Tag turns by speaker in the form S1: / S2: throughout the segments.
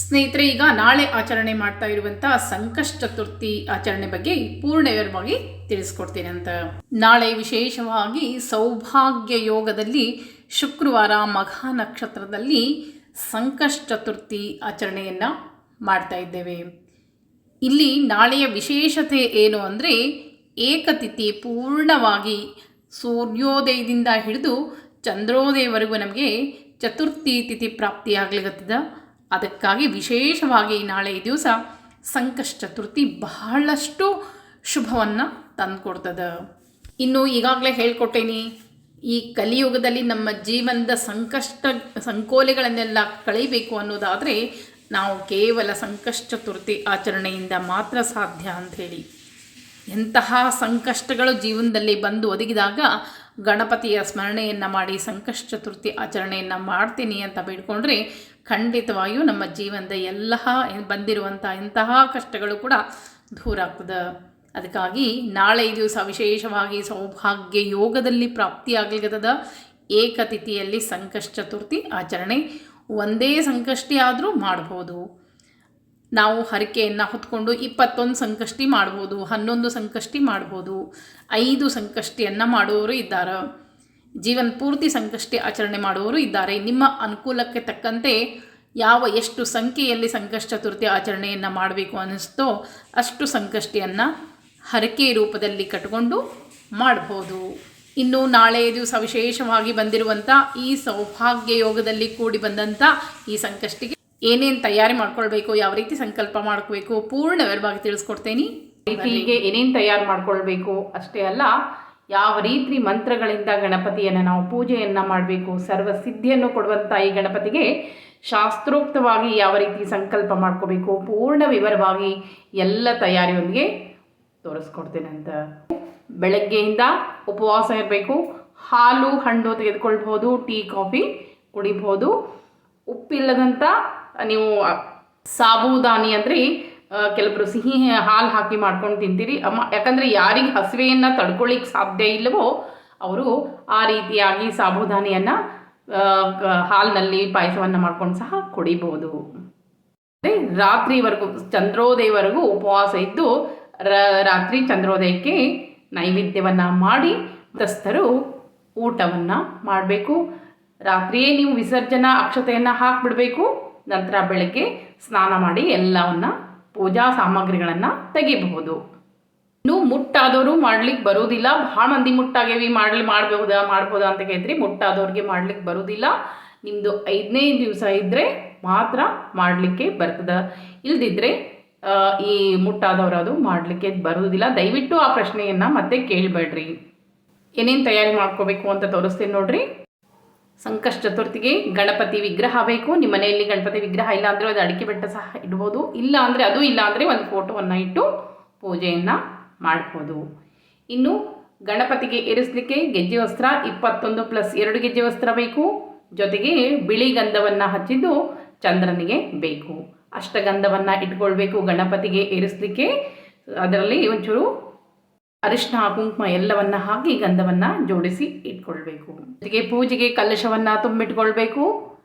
S1: ಸ್ನೇಹಿತರೆ, ಈಗ ನಾಳೆ ಆಚರಣೆ ಮಾಡ್ತಾ ಇರುವಂಥ ಸಂಕಷ್ಟ ಚತುರ್ಥಿ ಆಚರಣೆ ಬಗ್ಗೆ ಪೂರ್ಣ ವಿವರವಾಗಿ ತಿಳಿಸ್ಕೊಡ್ತೀನಿ ಅಂತ. ನಾಳೆ ವಿಶೇಷವಾಗಿ ಸೌಭಾಗ್ಯ ಯೋಗದಲ್ಲಿ ಶುಕ್ರವಾರ ಮಘ ನಕ್ಷತ್ರದಲ್ಲಿ ಸಂಕಷ್ಟ ಚತುರ್ಥಿ ಆಚರಣೆಯನ್ನು ಮಾಡ್ತಾ ಇದ್ದೇವೆ. ಇಲ್ಲಿ ನಾಳೆಯ ವಿಶೇಷತೆ ಏನು ಅಂದರೆ ಏಕತಿಥಿ ಪೂರ್ಣವಾಗಿ ಸೂರ್ಯೋದಯದಿಂದ ಹಿಡಿದು ಚಂದ್ರೋದಯವರೆಗೂ ನಮಗೆ ಚತುರ್ಥಿ ತಿಥಿ ಪ್ರಾಪ್ತಿಯಾಗ್ಲಿಕತ್ತದ. ಅದಕ್ಕಾಗಿ ವಿಶೇಷವಾಗಿ ನಾಳೆ ಈ ದಿವಸ ಸಂಕಷ್ಟ ಚತುರ್ಥಿ ಬಹಳಷ್ಟು ಶುಭವನ್ನು ತಂದುಕೊಡ್ತದೆ. ಇನ್ನು ಈಗಾಗಲೇ ಹೇಳ್ಕೊಟ್ಟೇನಿ, ಈ ಕಲಿಯುಗದಲ್ಲಿ ನಮ್ಮ ಜೀವನದ ಸಂಕಷ್ಟ, ಸಂಕೋಲೆಗಳನ್ನೆಲ್ಲ ಕಳೀಬೇಕು ಅನ್ನೋದಾದರೆ ನಾವು ಕೇವಲ ಸಂಕಷ್ಟ ಚತುರ್ಥಿ ಆಚರಣೆಯಿಂದ ಮಾತ್ರ ಸಾಧ್ಯ ಅಂಥೇಳಿ. ಎಂತಹ ಸಂಕಷ್ಟಗಳು ಜೀವನದಲ್ಲಿ ಬಂದು ಒದಗಿದಾಗ ಗಣಪತಿಯ ಸ್ಮರಣೆಯನ್ನು ಮಾಡಿ ಸಂಕಷ್ಟ ಚತುರ್ಥಿ ಆಚರಣೆಯನ್ನು ಮಾಡ್ತೀನಿ ಅಂತ ಬೇಡ್ಕೊಂಡ್ರೆ ಖಂಡಿತವಾಗಿಯೂ ನಮ್ಮ ಜೀವನದ ಎಲ್ಲ ಬಂದಿರುವಂಥ ಇಂತಹ ಕಷ್ಟಗಳು ಕೂಡ ದೂರ ಆಗ್ತದೆ. ಅದಕ್ಕಾಗಿ ನಾಳೆ ದಿವಸ ವಿಶೇಷವಾಗಿ ಸೌಭಾಗ್ಯ ಯೋಗದಲ್ಲಿ ಪ್ರಾಪ್ತಿಯಾಗಲಿಗದ ಏಕತಿಥಿಯಲ್ಲಿ ಸಂಕಷ್ಟ ಚತುರ್ಥಿ ಆಚರಣೆ ಒಂದೇ ಸಂಕಷ್ಟಿ ಆದರೂ ಮಾಡ್ಬೋದು. ನಾವು ಹರಕೆಯನ್ನು ಹೊತ್ಕೊಂಡು ಇಪ್ಪತ್ತೊಂದು ಸಂಕಷ್ಟಿ ಮಾಡ್ಬೋದು, ಹನ್ನೊಂದು ಸಂಕಷ್ಟಿ ಮಾಡ್ಬೋದು, ಐದು ಸಂಕಷ್ಟಿಯನ್ನು ಮಾಡುವವರು ಇದ್ದಾರೆ. ಜೀವನ ಪೂರ್ತಿ ಸಂಕಷ್ಟಿ ಆಚರಣೆ ಮಾಡುವವರು ಇದ್ದಾರೆ. ನಿಮ್ಮ ಅನುಕೂಲಕ್ಕೆ ತಕ್ಕಂತೆ ಯಾವ ಎಷ್ಟು ಸಂಖ್ಯೆಯಲ್ಲಿ ಸಂಕಷ್ಟ ಚತುರ್ಥಿ ಆಚರಣೆಯನ್ನು ಮಾಡಬೇಕು ಅನ್ನಿಸ್ತೋ ಅಷ್ಟು ಸಂಕಷ್ಟಿಯನ್ನು ಹರಕೆ ರೂಪದಲ್ಲಿ ಕಟ್ಕೊಂಡು ಮಾಡಬಹುದು ಇನ್ನು ನಾಳೆ ದಿವಸ ವಿಶೇಷವಾಗಿ ಬಂದಿರುವಂಥ ಈ ಸೌಭಾಗ್ಯ ಯೋಗದಲ್ಲಿ ಕೂಡಿ ಬಂದಂಥ ಈ ಸಂಕಷ್ಟಿಗೆ ಏನೇನು ತಯಾರಿ ಮಾಡ್ಕೊಳ್ಬೇಕು, ಯಾವ ರೀತಿ ಸಂಕಲ್ಪ ಮಾಡ್ಕೋಬೇಕು ಪೂರ್ಣ ವಿವರವಾಗಿ ತಿಳಿಸ್ಕೊಡ್ತೇನೆ. ಹೀಗೆ ಏನೇನು ತಯಾರು ಮಾಡ್ಕೊಳ್ಬೇಕು ಅಷ್ಟೇ ಅಲ್ಲ ಯಾವ ರೀತಿ ಮಂತ್ರಗಳಿಂದ ಗಣಪತಿಯನ್ನು ನಾವು ಪೂಜೆಯನ್ನು ಮಾಡಬೇಕು ಸರ್ವ ಸಿದ್ಧಿಯನ್ನು ಕೊಡುವಂಥ ಈ ಗಣಪತಿಗೆ ಶಾಸ್ತ್ರೋಕ್ತವಾಗಿ ಯಾವ ರೀತಿ ಸಂಕಲ್ಪ ಮಾಡ್ಕೋಬೇಕು, ಪೂರ್ಣ ವಿವರವಾಗಿ ಎಲ್ಲ ತಯಾರಿಯೊಂದಿಗೆ ತೋರಿಸ್ಕೊಡ್ತೇನೆ ಅಂತ. ಬೆಳಗ್ಗೆಯಿಂದ ಉಪವಾಸ ಇರಬೇಕು, ಹಾಲು, ಹಣ್ಣು ತೆಗೆದುಕೊಳ್ಬೋದು ಟೀ, ಕಾಫಿ ಕುಡಿಬೋದು ಉಪ್ಪಿಲ್ಲದಂಥ ನೀವು ಸಾಬುದಾನಿ ಅಂದರೆ ಕೆಲವರು ಸಿಹಿ ಹಾಲು ಹಾಕಿ ಮಾಡ್ಕೊಂಡು ತಿಂತೀರಿ. ಅಮ್ಮ, ಯಾಕಂದರೆ ಯಾರಿಗೆ ಹಸಿವೆಯನ್ನು ತಡ್ಕೊಳ್ಳಿಕ್ಕೆ ಸಾಧ್ಯ ಇಲ್ಲವೋ ಅವರು ಆ ರೀತಿಯಾಗಿ ಸಾಬುದಾನಿಯನ್ನು ಹಾಲಿನಲ್ಲಿ ಪಾಯಸವನ್ನು ಮಾಡ್ಕೊಂಡು ಸಹ ಕುಡಿಬೋದು. ಅಂದರೆ ರಾತ್ರಿವರೆಗೂ, ಚಂದ್ರೋದಯವರೆಗೂ ಉಪವಾಸ ಇದ್ದು ರಾತ್ರಿ ಚಂದ್ರೋದಯಕ್ಕೆ ನೈವೇದ್ಯವನ್ನು ಮಾಡಿ ಮತಸ್ಥರು ಊಟವನ್ನು ಮಾಡಬೇಕು. ರಾತ್ರಿಯೇ ನೀವು ವಿಸರ್ಜನಾ ಅಕ್ಷತೆಯನ್ನು ಹಾಕಿಬಿಡಬೇಕು. ನಂತರ ಬೆಳಗ್ಗೆ ಸ್ನಾನ ಮಾಡಿ ಎಲ್ಲವನ್ನ ಪೂಜಾ ಸಾಮಗ್ರಿಗಳನ್ನು ತೆಗಿಬಹುದು. ಇನ್ನು ಮುಟ್ಟಾದವರು ಮಾಡ್ಲಿಕ್ಕೆ ಬರೋದಿಲ್ಲ. ಭಾಳ ಮಂದಿ ಮುಟ್ಟಾಗೇವಿ, ಮಾಡ್ಲಿ ಮಾಡಬಹುದಾ ಮಾಡ್ಬೋದಾ ಅಂತ ಕೇಳಿದ್ರಿ ಮುಟ್ಟಾದವ್ರಿಗೆ ಮಾಡ್ಲಿಕ್ಕೆ ಬರೋದಿಲ್ಲ. ನಿಮ್ಮದು ಐದನೇ ದಿವಸ ಇದ್ದರೆ ಮಾತ್ರ ಮಾಡಲಿಕ್ಕೆ ಬರ್ತದೆ. ಇಲ್ದಿದ್ರೆ ಈ ಮುಟ್ಟಾದವರು ಅದು ಮಾಡಲಿಕ್ಕೆ ಬರೋದಿಲ್ಲ. ದಯವಿಟ್ಟು ಆ ಪ್ರಶ್ನೆಯನ್ನು ಮತ್ತೆ ಕೇಳಬೇಡ್ರಿ. ಏನೇನು ತಯಾರಿ ಮಾಡ್ಕೋಬೇಕು ಅಂತ ತೋರಿಸ್ತೀನಿ ನೋಡ್ರಿ. ಸಂಕಷ್ಟ ಚತುರ್ಥಿಗೆ ಗಣಪತಿ ವಿಗ್ರಹ ಬೇಕು. ನಿಮ್ಮ ಮನೆಯಲ್ಲಿ ಗಣಪತಿ ವಿಗ್ರಹ ಇಲ್ಲ ಅಂದರೆ ಅದು ಅಡಿಕೆ ಬೆಟ್ಟ ಸಹ ಇಡ್ಬೋದು. ಇಲ್ಲ ಅಂದರೆ ಅದು ಇಲ್ಲ ಅಂದರೆ ಒಂದು ಫೋಟೋವನ್ನು ಇಟ್ಟು ಪೂಜೆಯನ್ನು ಮಾಡ್ಬೋದು. ಇನ್ನು ಗಣಪತಿಗೆ ಏರಿಸಲಿಕ್ಕೆ ಗೆಜ್ಜೆ ವಸ್ತ್ರ ಇಪ್ಪತ್ತೊಂದು ಪ್ಲಸ್ ಎರಡು ಗೆಜ್ಜೆ ವಸ್ತ್ರ ಬೇಕು. ಜೊತೆಗೆ ಬಿಳಿ ಗಂಧವನ್ನು ಹಚ್ಚಿದ್ದು ಚಂದ್ರನಿಗೆ ಬೇಕು. ಅಷ್ಟಗಂಧವನ್ನು ಇಟ್ಕೊಳ್ಬೇಕು ಗಣಪತಿಗೆ ಏರಿಸಲಿಕ್ಕೆ. ಅದರಲ್ಲಿ ಒಂಚೂರು ಅರಿಶಿನ ಕುಂಕುಮ ಎಲ್ಲವನ್ನ ಹಾಕಿ ಗಂಧವನ್ನು ಜೋಡಿಸಿ ಇಟ್ಕೊಳ್ಬೇಕು. ಜೊತೆಗೆ ಪೂಜೆಗೆ ಕಲಶವನ್ನು ತುಂಬಿಟ್ಕೊಳ್ಬೇಕು.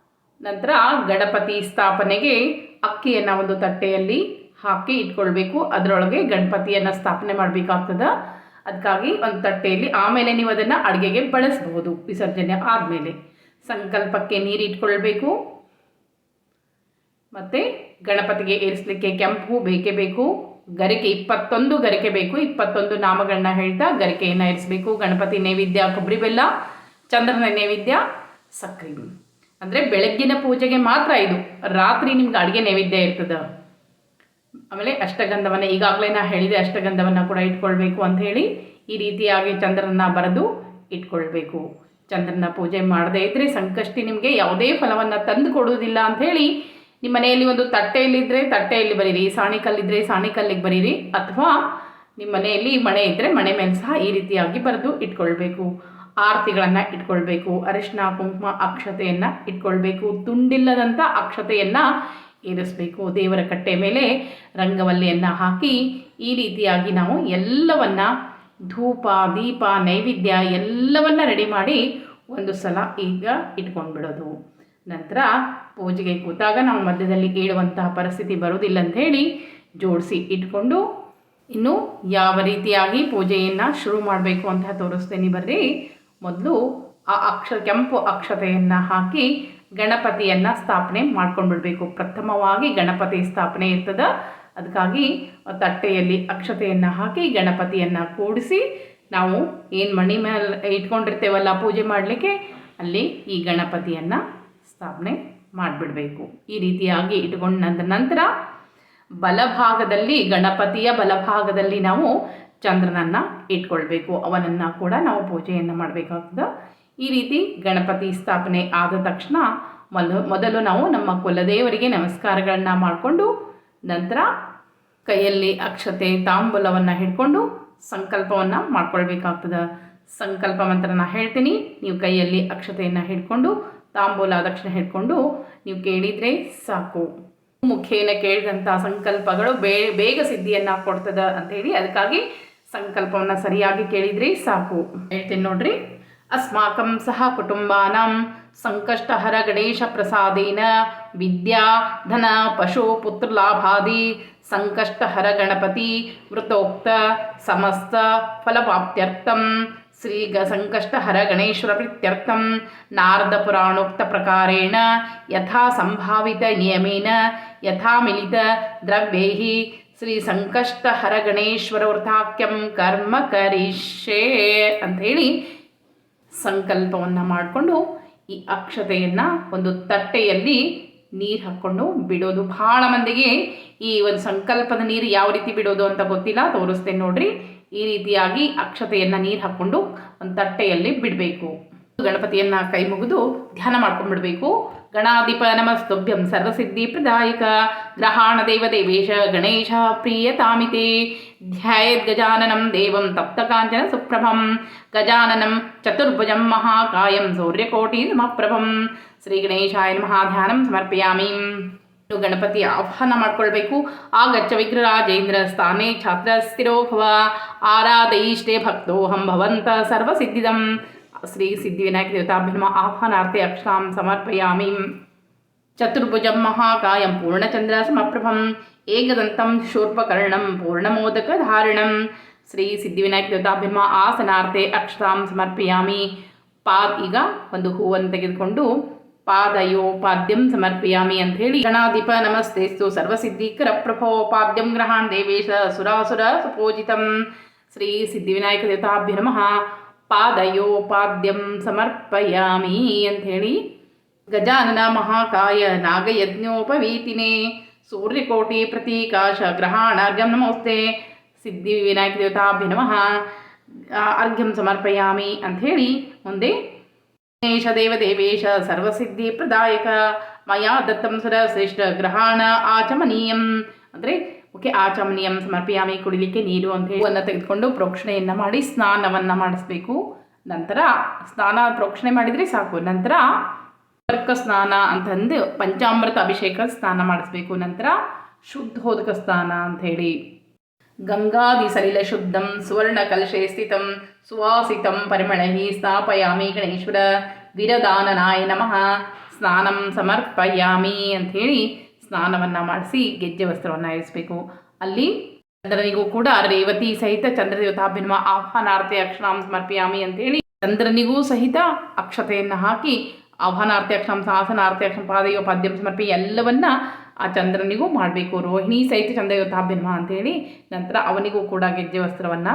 S1: ನಂತರ ಗಣಪತಿ ಸ್ಥಾಪನೆಗೆ ಅಕ್ಕಿಯನ್ನು ಒಂದು ತಟ್ಟೆಯಲ್ಲಿ ಹಾಕಿ ಇಟ್ಕೊಳ್ಬೇಕು. ಅದರೊಳಗೆ ಗಣಪತಿಯನ್ನು ಸ್ಥಾಪನೆ ಮಾಡಬೇಕಾಗ್ತದೆ. ಅದಕ್ಕಾಗಿ ಒಂದು ತಟ್ಟೆಯಲ್ಲಿ ಆಮೇಲೆ ನೀವು ಅದನ್ನು ಅಡುಗೆಗೆ ಬಳಸಬಹುದು ವಿಸರ್ಜನೆ ಆದಮೇಲೆ. ಸಂಕಲ್ಪಕ್ಕೆ ನೀರು ಇಟ್ಕೊಳ್ಬೇಕು. ಮತ್ತು ಗಣಪತಿಗೆ ಏರಿಸಲಿಕ್ಕೆ ಕೆಂಪು, ಬೇಕೇ ಬೇಕು. ಗರಿಕೆ ಇಪ್ಪತ್ತೊಂದು ಗರಿಕೆ ಬೇಕು, ಇಪ್ಪತ್ತೊಂದು ನಾಮಗಳನ್ನ ಹೇಳ್ತಾ ಗರಿಕೆಯನ್ನು ಇರಿಸಬೇಕು. ಗಣಪತಿ ನೈವೇದ್ಯ, ಕೊಬ್ಬರಿ ಬೆಲ್ಲ, ಚಂದ್ರನ ನೈವೇದ್ಯ ಸಕ್ಕರೆ ಅಂದರೆ ಬೆಳಗ್ಗಿನ ಪೂಜೆಗೆ ಮಾತ್ರ ಇದು. ರಾತ್ರಿ ನಿಮ್ಗೆ ಅಡುಗೆ ನೈವೇದ್ಯ ಇರ್ತದೆ. ಆಮೇಲೆ ಅಷ್ಟಗಂಧವನ್ನು ಈಗಾಗಲೇ ನಾ ಹೇಳಿದೆ, ಅಷ್ಟಗಂಧವನ್ನು ಕೂಡ ಇಟ್ಕೊಳ್ಬೇಕು ಅಂತ ಹೇಳಿ ಈ ರೀತಿಯಾಗಿ ಚಂದ್ರನ ಬರೆದು ಇಟ್ಕೊಳ್ಬೇಕು. ಚಂದ್ರನ ಪೂಜೆ ಮಾಡದೇ ಇದ್ದರೆ ಸಂಕಷ್ಟಿ ನಿಮಗೆ ಯಾವುದೇ ಫಲವನ್ನು ತಂದು ಕೊಡುವುದಿಲ್ಲ ಅಂಥೇಳಿ ನಿಮ್ಮ ಮನೆಯಲ್ಲಿ ಒಂದು ತಟ್ಟೆಯಲ್ಲಿದ್ದರೆ ತಟ್ಟೆಯಲ್ಲಿ ಬರೀರಿ ಸಾಣಿಕಲ್ಲಿದ್ದರೆ ಸಾಣಿಕಲ್ಲಿಗೆ ಬರೀರಿ, ಅಥವಾ ನಿಮ್ಮ ಮನೆಯಲ್ಲಿ ಮಣೆ ಇದ್ದರೆ ಮಣೆ ಮೇಲೆ ಸಹ ಈ ರೀತಿಯಾಗಿ ಬರೆದು ಇಟ್ಕೊಳ್ಬೇಕು. ಆರತಿಗಳನ್ನು ಇಟ್ಕೊಳ್ಬೇಕು, ಅರಿಶಿನ, ಕುಂಕುಮ ಅಕ್ಷತೆಯನ್ನು ಇಟ್ಕೊಳ್ಬೇಕು ತುಂಡಿಲ್ಲದಂಥ ಅಕ್ಷತೆಯನ್ನು ಏರಿಸಬೇಕು. ದೇವರ ಕಟ್ಟೆ ಮೇಲೆ ರಂಗವಲ್ಲಿಯನ್ನು ಹಾಕಿ ಈ ರೀತಿಯಾಗಿ ನಾವು ಎಲ್ಲವನ್ನ ಧೂಪ, ದೀಪ, ನೈವೇದ್ಯ ಎಲ್ಲವನ್ನ ರೆಡಿ ಮಾಡಿ ಒಂದು ಸಲ ಈಗ ಇಟ್ಕೊಂಡ್ಬಿಡೋದು. ನಂತರ ಪೂಜೆಗೆ ಕೂತಾಗ ನಾವು ಮಧ್ಯದಲ್ಲಿ ಕೇಳುವಂತಹ ಪರಿಸ್ಥಿತಿ ಬರುವುದಿಲ್ಲ ಅಂತ ಹೇಳಿ ಜೋಡಿಸಿ ಇಟ್ಕೊಂಡು ಇನ್ನು ಯಾವ ರೀತಿಯಾಗಿ ಪೂಜೆಯನ್ನು ಶುರು ಮಾಡಬೇಕು ಅಂತ ತೋರಿಸ್ತೇನೆ ಬರ್ರಿ. ಮೊದಲು ಆ ಅಕ್ಷ ಕೆಂಪು ಅಕ್ಷತೆಯನ್ನು ಹಾಕಿ ಗಣಪತಿಯನ್ನು ಸ್ಥಾಪನೆ ಮಾಡ್ಕೊಂಡ್ಬಿಡ್ಬೇಕು. ಪ್ರಥಮವಾಗಿ ಗಣಪತಿ ಸ್ಥಾಪನೆ ಇರ್ತದೆ. ಅದಕ್ಕಾಗಿ ತಟ್ಟೆಯಲ್ಲಿ ಅಕ್ಷತೆಯನ್ನು ಹಾಕಿ ಗಣಪತಿಯನ್ನು ಕೂಡಿಸಿ ನಾವು ಏನು ಮಣಿ ಮೇಲೆ ಇಟ್ಕೊಂಡಿರ್ತೇವಲ್ಲ ಪೂಜೆ ಮಾಡಲಿಕ್ಕೆ, ಅಲ್ಲಿ ಈ ಗಣಪತಿಯನ್ನು ಸ್ಥಾಪನೆ ಮಾಡಿಬಿಡಬೇಕು. ಈ ರೀತಿಯಾಗಿ ಇಟ್ಕೊಂಡ ನಂತರ ಬಲಭಾಗದಲ್ಲಿ, ಗಣಪತಿಯ ಬಲಭಾಗದಲ್ಲಿ ನಾವು ಚಂದ್ರನನ್ನು ಇಟ್ಕೊಳ್ಬೇಕು. ಅವನನ್ನು ಕೂಡ ನಾವು ಪೂಜೆಯನ್ನು ಮಾಡಬೇಕಾಗ್ತದೆ. ಈ ರೀತಿ ಗಣಪತಿ ಸ್ಥಾಪನೆ ಆದ ತಕ್ಷಣ ಮೊದಲು ಮೊದಲು ನಾವು ನಮ್ಮ ಕುಲದೇವರಿಗೆ ನಮಸ್ಕಾರಗಳನ್ನ ಮಾಡಿಕೊಂಡು ನಂತರ ಕೈಯಲ್ಲಿ ಅಕ್ಷತೆ, ತಾಂಬೂಲವನ್ನು ಹಿಡ್ಕೊಂಡು ಸಂಕಲ್ಪವನ್ನು ಮಾಡ್ಕೊಳ್ಬೇಕಾಗ್ತದೆ. ಸಂಕಲ್ಪ ಮಂತ್ರನ ಹೇಳ್ತೀನಿ. ನೀವು ಕೈಯಲ್ಲಿ ಅಕ್ಷತೆಯನ್ನು ಹಿಡ್ಕೊಂಡು ತಾಂಬೂಲ ದಕ್ಷಿಣ ಹಿಡ್ಕೊಂಡು ನೀವು ಕೇಳಿದರೆ ಸಾಕು. ಮುಖೇನ ಕೇಳಿದಂಥ ಸಂಕಲ್ಪಗಳು ಬೇ, ಬೇಗ ಸಿದ್ಧಿಯನ್ನು ಕೊಡ್ತದ ಅಂತೇಳಿ ಅದಕ್ಕಾಗಿ ಸಂಕಲ್ಪವನ್ನು ಸರಿಯಾಗಿ ಕೇಳಿದರೆ ಸಾಕು. ಹೇಳ್ತೀನಿ ನೋಡ್ರಿ. ಅಸ್ಮಾಕಂ ಸಹ ಕುಟುಂಬಾನಾಂ ಸಂಕಷ್ಟಹರ ಗಣೇಶ ಪ್ರಸಾದೇನ ವಿದ್ಯಾ ಧನ ಪಶು ಪುತ್ರ ಪುತ್ರಲಾಭಾದಿ ಸಂಕಷ್ಟಹರ ಗಣಪತಿ ವೃತೋಕ್ತ ಸಮಸ್ತ ಫಲವಾಪ್ತ್ಯರ್ಥಂ ಶ್ರೀ ಗ ಸಂಕಷ್ಟಹರ ಗಣೇಶ್ವರ ಪ್ರೀತ್ಯರ್ಥಂ ನಾರದ ಪುರಾಣೋಕ್ತ ಪ್ರಕಾರೇಣ ಯಥಾ ಸಂಭಾವಿತ ನಿಯಮೇನ ಯಥಾ ಮಿಲಿತ ದ್ರವ್ಯೈ ಶ್ರೀ ಸಂಕಷ್ಟಹರ ಗಣೇಶ್ವರ ವೃಥಾಕ್ಯಂ ಕರ್ಮ ಕರಿಷ್ಯೆ ಅಂಥೇಳಿ ಸಂಕಲ್ಪವನ್ನು ಮಾಡಿಕೊಂಡು ಈ ಅಕ್ಷತೆಯನ್ನು ಒಂದು ತಟ್ಟೆಯಲ್ಲಿ ನೀರು ಹಾಕ್ಕೊಂಡು ಬಿಡೋದು. ಭಾಳ ಮಂದಿಗೆ ಈ ಒಂದು ಸಂಕಲ್ಪದ ನೀರು ಯಾವ ರೀತಿ ಬಿಡೋದು ಅಂತ ಗೊತ್ತಿಲ್ಲ. ತೋರಿಸ್ತೇನೆ ನೋಡ್ರಿ. ಈ ರೀತಿಯಾಗಿ ಅಕ್ಷತೆಯನ್ನು ನೀರು ಹಾಕ್ಕೊಂಡು ಒಂದು ತಟ್ಟೆಯಲ್ಲಿ ಬಿಡಬೇಕು. ಗಣಪತಿಯನ್ನು ಕೈ ಮುಗಿದು ಧ್ಯಾನ ಮಾಡ್ಕೊಂಡ್ಬಿಡ್ಬೇಕು ಗಣಾಧಿಪ ನಮಸ್ತುಭ್ಯಂ ಸರ್ವಸಿದ್ಧಿ ಪ್ರದಾಯಕ. ಗ್ರಹಾಣ ದೇವ ದೇವೇಶ ಗಣೇಶ ಪ್ರಿಯತಾಮಿತೆ ಧ್ಯಾಯದ್ ಗಜಾನನಂ ದೇವಂ ತಪ್ತಕಾಂಚನ ಸುಪ್ರಭಂ. ಗಜಾನನಂ ಚತುರ್ಭುಜಂ ಮಹಾಕಾಯಂ ಸೂರ್ಯಕೋಟಿ ಸಮಪ್ರಭಂ ಶ್ರೀ ಗಣೇಶಾಯ ನಮಃ ಧ್ಯಾನಂ ಸಮರ್ಪಯಾಮಿ. ಇನ್ನು ಗಣಪತಿ ಆಹ್ವಾನ ಮಾಡ್ಕೊಳ್ಬೇಕು. ಆಗಚ್ಚ ವಿಗ್ರಹರಾಜೇಂದ್ರ ಸ್ಥಾನೇ ಛಾತ್ರ ಸ್ಥಿರೋ ಭವ ಆರಾಧಯಿಷ್ಟೇ ಭಕ್ತೋಹಂ ಭವಂತ ಸರ್ವಸಿದ್ಧಿದಂ. ಶ್ರೀ ಸಿದ್ಧಿವಿನಾಯಕ ದೇವತಾಭ್ಯಮ ಆಹ್ವಾನಾರ್ಥೆ ಅಕ್ಷಾಂ ಸಮರ್ಪಯಾಮಿ. ಚತುರ್ಭುಜಂ ಮಹಾಕಾಯಂ ಪೂರ್ಣಚಂದ್ರ ಸಮಪ್ರಭಂ. ಏಕದಂತಂ ಶೂರ್ಪಕರ್ಣಂ ಪೂರ್ಣಮೋದಕಧಾರಿಣಂ ಶ್ರೀ ಸಿದ್ಧಿವಿನಾಯಕ ದೇವತಾಭ್ಯಮ ಆಸನಾರ್ಥೆ ಅಕ್ಷತಾಂ ಸಮರ್ಪಯಾಮಿ. ಪಾದ್ ಈಗ ಒಂದು ಹೂವನ್ನು ತೆಗೆದುಕೊಂಡು ಪಾದಯೋ ಪಾದ್ಯಂ ಸಮರ್ಪಯಾಮಿ ಅಂತ ಹೇಳಿ ಗಣಾಧಿಪ ನಮಸ್ತೆಸ್ತು ಸರ್ವಸಿದ್ಧಿಕರ ಪ್ರಭೋ ಪಾದ್ಯಂ ಗ್ರಹಾನ್ ದೇವೇಶ ಸುರಾಸುರ ಸುಪೂಜಿತಂ. ಶ್ರೀ ಸಿದ್ಧಿವಿನಾಯಕ ದೇವತಾಭ್ಯ ನಮಃ. ಪಾದಯೋ ಪಾದ್ಯಂ ಸಮರ್ಪಯಾಮಿ ಅಂಥೇಳಿ ಗಜಾನನ ಮಹಾಕಾಯ ನಾಗಯಜ್ಞೋಪವೀತಿನೇ. ಸೂರ್ಯಕೋಟಿ ಪ್ರತೀಕಾಶ ಗ್ರಹಾಣಾರ್ಘ್ಯಂ ನಮೋಸ್ತೆ ಸಿದ್ಧಿ ವಿನಾಯಕ ದೇವತಾಭ್ಯ ನಮಃ. ಅರ್ಘ್ಯಂ ಸಮರ್ಪಯಾಮಿ ಅಂಥೇಳಿ ಮುಂದೆ ಗಣೇಶ ದೇವದೇವೇಶ ಸರ್ವಸಿದ್ಧಿ ಪ್ರದಾಯಕ, ಮಯಾ ದತ್ತಂ ಸುರ ಶ್ರೇಷ್ಠ ಗ್ರಹಾಣ ಆಚಮನೀಯಂ. ಅಂದರೆ ಓಕೆ ಆಚಮನೀಯಂ ಸಮರ್ಪಿಯಾಮಿ, ಕುಡಿಲಿಕ್ಕೆ ನೀರು ಅಂತ ಹೇಳಿ ತೆಗೆದುಕೊಂಡು ಪ್ರೋಕ್ಷಣೆಯನ್ನು ಮಾಡಿ ಸ್ನಾನವನ್ನು ಮಾಡಿಸ್ಬೇಕು. ನಂತರ ಸ್ನಾನ ಪ್ರೋಕ್ಷಣೆ ಮಾಡಿದರೆ ಸಾಕು. ನಂತರ ಕರ್ಕ ಸ್ನಾನ ಅಂತಂದು ಪಂಚಾಮೃತ ಅಭಿಷೇಕ ಸ್ನಾನ ಮಾಡಿಸ್ಬೇಕು. ನಂತರ ಶುದ್ಧೋದಕ ಸ್ನಾನ ಅಂತ ಗಂಗಾದಿ ಸಲಿಲ ಶುದ್ಧಂ ಸುವರ್ಣ ಕಲಶೆ ಸ್ಥಿತಂ ಸುವಾಸಿತಂ ಪರಿಮಳೈ ಸ್ಥಾಪಯಾಮಿ ಗಣೇಶ್ವರ ವಿರದಾನನಾಯ ನಮಃ ಸ್ನಾನಂ ಸಮರ್ಪಯಾಮಿ ಅಂಥೇಳಿ ಸ್ನಾನವನ್ನು ಮಾಡಿಸಿ ಗೆಜ್ಜೆ ವಸ್ತ್ರವನ್ನು ಇರಿಸಬೇಕು. ಅಲ್ಲಿ ಚಂದ್ರನಿಗೂ ಕೂಡ ರೇವತಿ ಸಹಿತ ಚಂದ್ರದೇವತಾಭಿನ್ಮ ಆಹ್ವಾನಾರ್ಥೆ ಅಕ್ಷರಾಂ ಸಮರ್ಪಯಾಮಿ ಅಂತೇಳಿ ಚಂದ್ರನಿಗೂ ಸಹಿತ ಅಕ್ಷತೆಯನ್ನು ಹಾಕಿ ಆಹ್ವಾನಾರ್ಥಿ ಅಕ್ಷರಂ ಸಾಸನಾರ್ಥಿ ಅಕ್ಷರ ಪಾದಯೋ ಪಾದ್ಯಂ ಸಮರ್ಪಿ ಎಲ್ಲವನ್ನ ಆ ಚಂದ್ರನಿಗೂ ಮಾಡಬೇಕು. ರೋಹಿಣಿ ಸಹಿತ ಚಂದ್ರಯೋತಾಭ್ಯನ್ಮ ಅಂತೇಳಿ ನಂತರ ಅವನಿಗೂ ಕೂಡ ಗೆಜ್ಜೆ ವಸ್ತ್ರವನ್ನು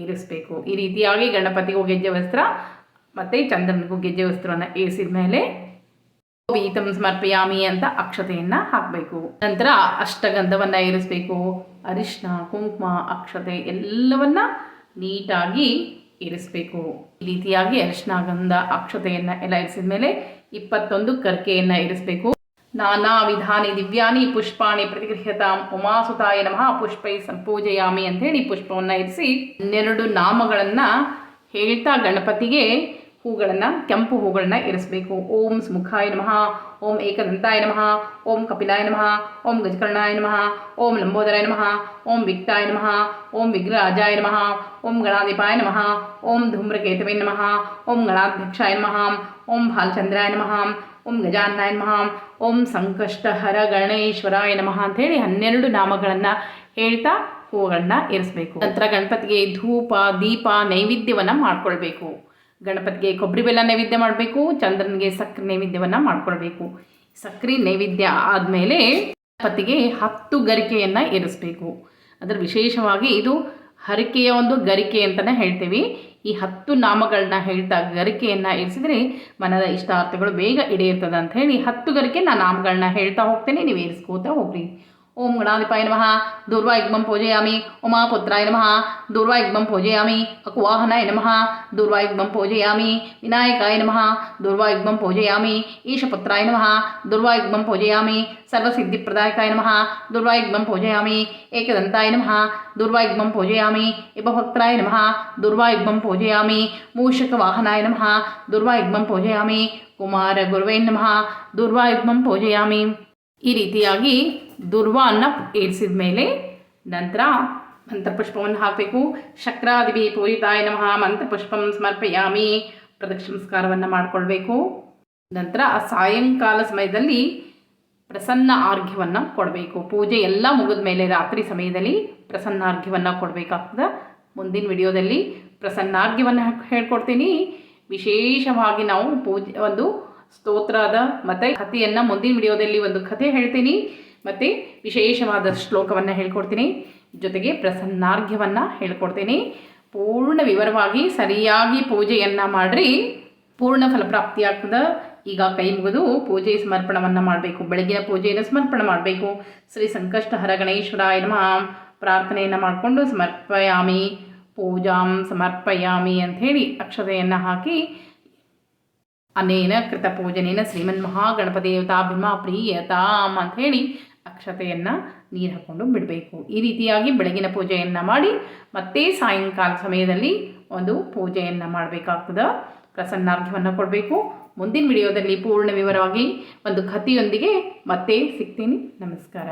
S1: ಏರಿಸಬೇಕು. ಈ ರೀತಿಯಾಗಿ ಗಣಪತಿಗೂ ಗೆಜ್ಜೆ ವಸ್ತ್ರ, ಮತ್ತು ಚಂದ್ರನಿಗೂ ಗೆಜ್ಜೆ ವಸ್ತ್ರವನ್ನು ಏರಿಸಿದ ಮೇಲೆ ವೀತಂ ಸಮರ್ಪಯಾಮಿ ಅಂತ ಅಕ್ಷತೆಯನ್ನು ಹಾಕಬೇಕು. ನಂತರ ಅಷ್ಟಗಂಧವನ್ನು ಏರಿಸಬೇಕು. ಅರಿಶಿನ ಕುಂಕುಮ, ಅಕ್ಷತೆ ಎಲ್ಲವನ್ನ ನೀಟಾಗಿ ಇರಿಸಬೇಕು ಈ ರೀತಿಯಾಗಿ ಅರಿಶಿನ ಗಂಧ ಅಕ್ಷತೆಯನ್ನು ಎಲ್ಲ ಇರಿಸಿದ ಮೇಲೆ ಇಪ್ಪತ್ತೊಂದು ಕರ್ಕೆಯನ್ನು ಇರಿಸಬೇಕು ನಾನಾ ವಿಧಾನಿ ದಿವ್ಯಾನಿ ಪುಷ್ಪಾಣಿ ಪ್ರತಿಗೃಹ್ಯತಾಂ ಉಮಾಸುತಾಯ ನಮಃ ಪುಷ್ಪೈ ಸಂಪೂಜಯಾಮಿ ಅಂತೇಳಿ ಪುಷ್ಪವನ್ನು ಇರಿಸಿ ಹನ್ನೆರಡು ನಾಮಗಳನ್ನು ಹೇಳ್ತಾ ಗಣಪತಿಗೆ ಹೂಗಳನ್ನು ಕೆಂಪು ಹೂಗಳನ್ನು ಇರಿಸಬೇಕು ಓಂ ಸುಮುಖಾಯ ನಮಃ ಓಂ ಏಕದಂತಾಯ ನಮಃ ಓಂ ಕಪಿಲಾಯ ನಮಃ ಓಂ ಗಜಕರ್ಣಾಯ ನಮಃ ಓಂ ಲಂಬೋದರಾಯ ನಮಃ ಓಂ ವಿಕ್ತಾಯ ನಮಃ ಓಂ ವಿಗ್ರಹಾಜಾಯ ನಮಃ ಓಂ ಗಣಾಧಿಪಾಯ ನಮಃ ಓಂ ಧೂಮ್ರಕೇತವೇ ನಮಃ ಓಂ ಗಣಾಧ್ಯಕ್ಷಾಯ ನಮಃ ಓಂ ಭಾಲಚಂದ್ರಾಯ ನಮಃ ಓಂ ಗಜಾನಾಯನ ನಮಃ ಓಂ ಸಂಕಷ್ಟಹರ ಗಣೇಶ್ವರಾಯ ನಮಃ ಅಂಥೇಳಿ ಹನ್ನೆರಡು ನಾಮಗಳನ್ನು ಹೇಳ್ತಾ ಹೂವುಗಳನ್ನ ಏರಿಸಬೇಕು. ನಂತರ ಗಣಪತಿಗೆ ಧೂಪ, ದೀಪ, ನೈವೇದ್ಯವನ್ನು ಮಾಡ್ಕೊಳ್ಬೇಕು. ಗಣಪತಿಗೆ ಕೊಬ್ಬರಿ ಬೆಲ್ಲ ನೈವೇದ್ಯ ಮಾಡಬೇಕು, ಚಂದ್ರನಿಗೆ ಸಕ್ಕರೆ ನೈವೇದ್ಯವನ್ನು ಮಾಡ್ಕೊಳ್ಬೇಕು. ಸಕ್ಕರೆ ನೈವೇದ್ಯ ಆದಮೇಲೆ ಗಣಪತಿಗೆ ಹತ್ತು ಗರಿಕೆಯನ್ನು ಏರಿಸಬೇಕು. ಅದರ ವಿಶೇಷವಾಗಿ ಇದು ಹರಿಕೆಯ ಒಂದು ಗರಿಕೆ ಅಂತಲೇ ಹೇಳ್ತೀವಿ. ಈ ಹತ್ತು ನಾಮಗಳನ್ನ ಹೇಳ್ತಾ ಗರಿಕೆಯನ್ನು ಇರಿಸಿದ್ರೆ ಮನದ ಇಷ್ಟಾರ್ಥಗಳು ಬೇಗ ಈಡೇರ್ತದೆ ಅಂತ ಹೇಳಿ ಹತ್ತು ಗರಿಕೆ ನಾನು ನಾಮಗಳನ್ನ ಹೇಳ್ತಾ ಹೋಗ್ತೇನೆ. ನೀವು ಇರಿಸ್ಕೋತಾ ಹೋಗ್ರಿ. ओम गणाधिपाय नम दुर्वा युग्म पूजयामी उमापुत्राय नम दुर्वा युग्म पूजयामी अकुवाहनाय नम दुर्वा युग्म पूजयामी विनायकाय नम दुर्वा युग्म पूजयामी ईशपुत्राय नम दुर्वा युग्म पूजयामी सर्वसिद्धिप्रदायकाय नम दुर्वा युग्म पूजयामी एकदंताय नम दुर्वा युग्म पूजयामी इपभक्त्राय नम दुर्वा युग्म पूजयामी मूषकवाहनाय नम दुर्वा युग्म पूजयामी कुमार गुरुवे नम दुर्वा युग्म पूजयामी ಈ ರೀತಿಯಾಗಿ ದುರ್ವಾನ್ನ ಏರಿಸಿದ ಮೇಲೆ ನಂತರ ಮಂತ್ರಪುಷ್ಪವನ್ನು ಹಾಕಬೇಕು. ಶಕ್ರಾದಿವಿ ಪೂಜಿತಾಯ ನಮಃ. ಮಂತ್ರಪುಷ್ಪಂ ಸಮರ್ಪಯಾಮಿ. ಪ್ರದಕ್ಷಿಣಸ್ಕಾರವನ್ನು ಮಾಡಿಕೊಳ್ಬೇಕು. ನಂತರ ಆ ಸಾಯಂಕಾಲ ಸಮಯದಲ್ಲಿ ಪ್ರಸನ್ನ ಆರ್ಘ್ಯವನ್ನು ಕೊಡಬೇಕು. ಪೂಜೆ ಎಲ್ಲ ಮುಗಿದ ಮೇಲೆ ರಾತ್ರಿ ಸಮಯದಲ್ಲಿ ಪ್ರಸನ್ನಾರ್ಘ್ಯವನ್ನು ಕೊಡಬೇಕಾಗ್ತದೆ. ಮುಂದಿನ ವಿಡಿಯೋದಲ್ಲಿ ಪ್ರಸನ್ನಾರ್ಘ್ಯವನ್ನು ಹೇಳ್ಕೊಡ್ತೀನಿ. ವಿಶೇಷವಾಗಿ ನಾವು ಪೂಜೆ ಒಂದು ಸ್ತೋತ್ರದ ಮತ್ತು ಕಥೆಯನ್ನ ಮುಂದಿನ ವಿಡಿಯೋದಲ್ಲಿ ಒಂದು ಕಥೆ ಹೇಳ್ತೀನಿ. ಮತ್ತು ವಿಶೇಷವಾದ ಶ್ಲೋಕವನ್ನು ಹೇಳ್ಕೊಡ್ತೀನಿ. ಜೊತೆಗೆ ಪ್ರಸನ್ನಾರ್ಘ್ಯವನ್ನು ಹೇಳ್ಕೊಡ್ತೀನಿ. ಪೂರ್ಣ ವಿವರವಾಗಿ ಸರಿಯಾಗಿ ಪೂಜೆಯನ್ನು ಮಾಡಿರಿ. ಪೂರ್ಣ ಫಲಪ್ರಾಪ್ತಿಯಾಗ್ತದೆ. ಈಗ ಕೈ ಮುಗಿದು ಪೂಜೆ ಸಮರ್ಪಣವನ್ನು ಮಾಡಬೇಕು. ಬೆಳಗಿನ ಪೂಜೆಯನ್ನು ಸಮರ್ಪಣೆ ಮಾಡಬೇಕು. ಶ್ರೀ ಸಂಕಷ್ಟ ಹರ ಗಣೇಶ್ವರಾಯ ನಮಃ. ಪ್ರಾರ್ಥನೆಯನ್ನು ಮಾಡಿಕೊಂಡು ಸಮರ್ಪಯಾಮಿ. ಪೂಜಾಂ ಸಮರ್ಪಯಾಮಿ ಅಂಥೇಳಿ ಅಕ್ಷತೆಯನ್ನು ಹಾಕಿ ಅನೇನ ಕೃತ ಪೂಜನೇನ ಶ್ರೀಮನ್ ಮಹಾಗಣಪದೇವತಾಭಿಮ ಪ್ರಿಯತಾಮ್ ಅಂತ ಹೇಳಿ ಅಕ್ಷತೆಯನ್ನು ನೀರು ಹಾಕ್ಕೊಂಡು ಬಿಡಬೇಕು. ಈ ರೀತಿಯಾಗಿ ಬೆಳಗಿನ ಪೂಜೆಯನ್ನು ಮಾಡಿ ಮತ್ತೆ ಸಾಯಂಕಾಲ ಸಮಯದಲ್ಲಿ ಒಂದು ಪೂಜೆಯನ್ನು ಮಾಡಬೇಕಾಗ್ತದೆ. ಪ್ರಸನ್ನಾರ್ಘ್ಯವನ್ನು ಕೊಡಬೇಕು. ಮುಂದಿನ ವಿಡಿಯೋದಲ್ಲಿ ಪೂರ್ಣ ವಿವರವಾಗಿ ಒಂದು ಕಥೆಯೊಂದಿಗೆ ಮತ್ತೆ ಸಿಗ್ತೀನಿ. ನಮಸ್ಕಾರ.